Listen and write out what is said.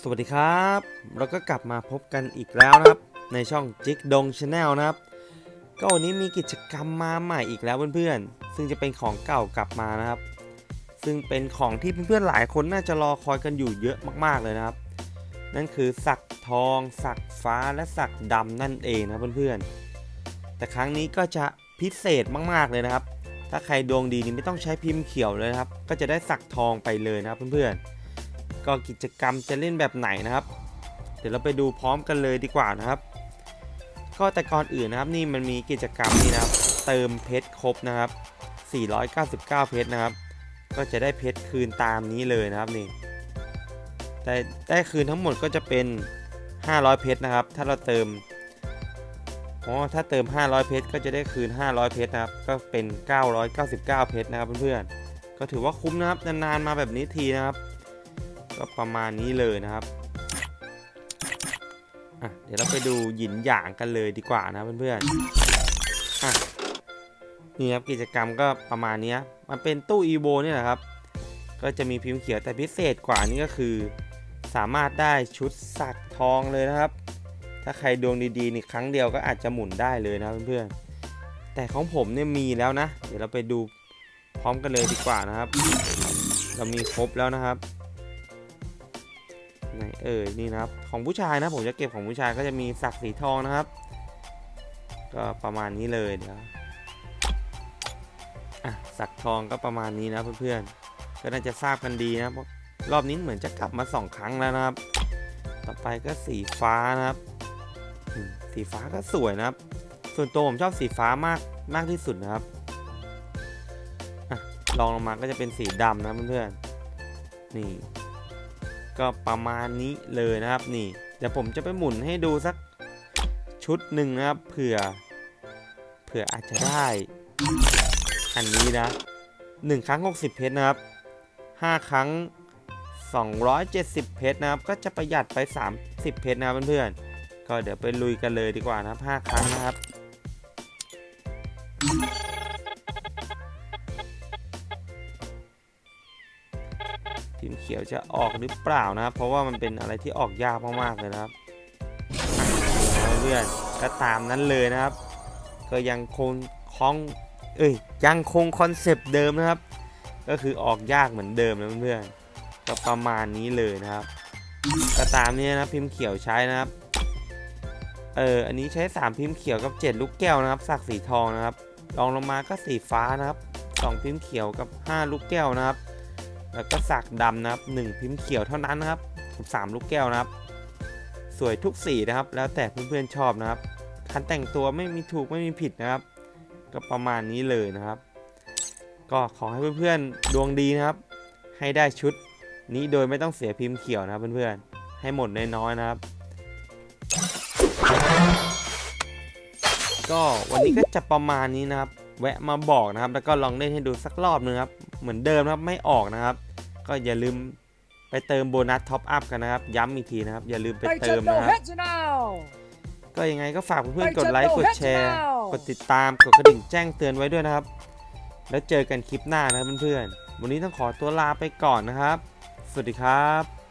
สวัสดีครับ เราก็กลับมาพบกันอีกแล้วนะครับ ในช่องจิกดงชาแนลนะครับ ก็วันนี้มีกิจกรรมมาใหม่อีกแล้วเพื่อนๆ ซึ่งจะเป็นของเก่ากลับมานะครับ ซึ่งเป็นของที่เพื่อนๆหลายคนน่าจะรอคอยกันอยู่เยอะมากๆเลยนะครับ นั่นคือสักทองสักฟ้าและสักดำนั่นเองนะเพื่อนๆ แต่ครั้งนี้ก็จะพิเศษมากๆเลยนะครับ ถ้าใครดวงดีนี่ไม่ต้องใช้พิมพ์เขียวเลยนะครับ ก็จะได้สักทองไปเลยนะครับเพื่อนๆ ก็กิจกรรมจะเล่นแบบไหนนะครับ เดี๋ยวเราไปดูพร้อมกันเลยดีกว่านะครับ ก็แต่ก่อนอื่นนะครับนี่มันมีกิจกรรมนี่นะครับ เติมเพชรครบนะครับ 499 เพชรนะครับ ก็จะได้เพชรคืนตามนี้เลยนะครับนี่แต่ได้คืนทั้งหมดก็จะเป็น 500 เพชรนะครับ ถ้าเราเติมอ๋อถ้าเติม 500 เพชรก็จะได้คืน 500 เพชรนะครับ ก็เป็น 999 เพชรนะครับเพื่อนๆ ก็ถือว่าคุ้มนะครับ นานๆ มาแบบนี้ทีนะครับ ก็ประมาณนี้เลยนะครับอะเดี๋ยวเราไปดูหยินหยางกันเลยดีกว่านะเพื่อนๆอะนี่ครับกิจกรรมก็ประมาณนี้มันเป็นตู้อีโบนี่แหละครับ ก็จะมีพิมพ์เขียวแต่พิเศษกว่านี้ก็คือ สามารถได้ชุดสักทองเลยนะครับ ถ้าใครดวงดีๆนี่ครั้งเดียวก็อาจจะหมุนได้เลยนะเพื่อนๆ แต่ของผมเนี่ยมีแล้วนะ เดี๋ยวเราไปดูพร้อมกันเลยดีกว่านะครับ เรามีครบแล้วนะครับ ไหนเอ่ยนี่นะครับของผู้ชายนะผมจะเก็บของผู้ชายก็จะมีสักสีทองนะครับ ก็ประมาณนี้เลยเดี๋ยวอะสักทองก็ประมาณนี้นะเพื่อนๆก็น่าจะทราบกันดีนะเพราะรอบนี้เหมือนจะกลับมาสองครั้งแล้วนะครับ ต่อไปก็สีฟ้านะครับ สีฟ้าก็สวยนะครับ ส่วนตัวผมชอบสีฟ้ามากมากที่สุดนะครับอลองลงมาก็จะเป็นสีดำนะเพื่อนๆนี่ ก็ประมาณนี้เลยนะครับนี่ เดี๋ยวผมจะไปหมุนให้ดูสักชุดหนึ่งนะครับเผื่อเผื่ออาจจะได้ อันนี้นะหนึ่งครั้ง 60 เพชรนะครับ 5 ครั้ง 270 เพชรนะครับ ก็จะประหยัดไป 30 เพชรนะครับเพื่อนๆก็เดี๋ยวไปลุยกันเลยดีกว่านะครับ 5 ครั้งนะครับ ทีมเขียวจะออกหรือเปล่านะครับ เพราะว่ามันเป็นอะไรที่ออกยากมากๆเลยนะครับเพื่อนๆก็ตามนั้นเลยนะครับ ก็ยังคงคล้องเอ้ยยังคงคอนเซปต์เดิมนะครับ ก็คือออกยากเหมือนเดิมนะเพื่อนๆก็ประมาณนี้เลยนะครับก็ตามนี้นะพิมพ์เขียวใช้นะครับเอออันนี้ใช้ 3 พิมพ์เขียวกับ 7 ลูกแก้วนะครับ สักสีทองนะครับรองลงมาก็สีฟ้านะครับ 2 พิมพ์เขียวกับ 5 ลูกแก้วนะครับ แล้วก็สักดำนะครับ1พิมพ์เขียวเท่านั้นนะครับกับ3ลูกแก้วนะครับ สวยทุกสีนะครับ แล้วแต่เพื่อนๆชอบนะครับการแต่งตัวไม่มีถูกไม่มีผิดนะครับ ก็ประมาณนี้เลยนะครับ ก็ขอให้เพื่อนๆดวงดีนะครับ ให้ได้ชุดนี้โดยไม่ต้องเสียพิมพ์เขียวนะครับเพื่อนๆให้หมดน้อยๆนะครับ ก็วันนี้ก็จะประมาณนี้นะครับ แวะมาบอกนะครับ แล้วก็ลองเล่นให้ดูสักรอบนึงครับ เหมือนเดิมนะครับไม่ออกนะครับ ก็อย่าลืมไปเติมโบนัสท็อปอัพกันนะครับ ย้ำอีกทีนะครับ อย่าลืมไป They เติม took no นะครับ heads now. ก็ยังไงก็ฝากเพื่อนไปๆกดเจอไลค์โลกดเฮดแชร์แล้วกดติดตามกดกระดิ่งแจ้งเตือนไว้ด้วยนะครับ แล้วเจอกันคลิปหน้านะครับเพื่อนๆวันนี้ต้องขอตัวลาไปก่อนนะครับ สวัสดีครับ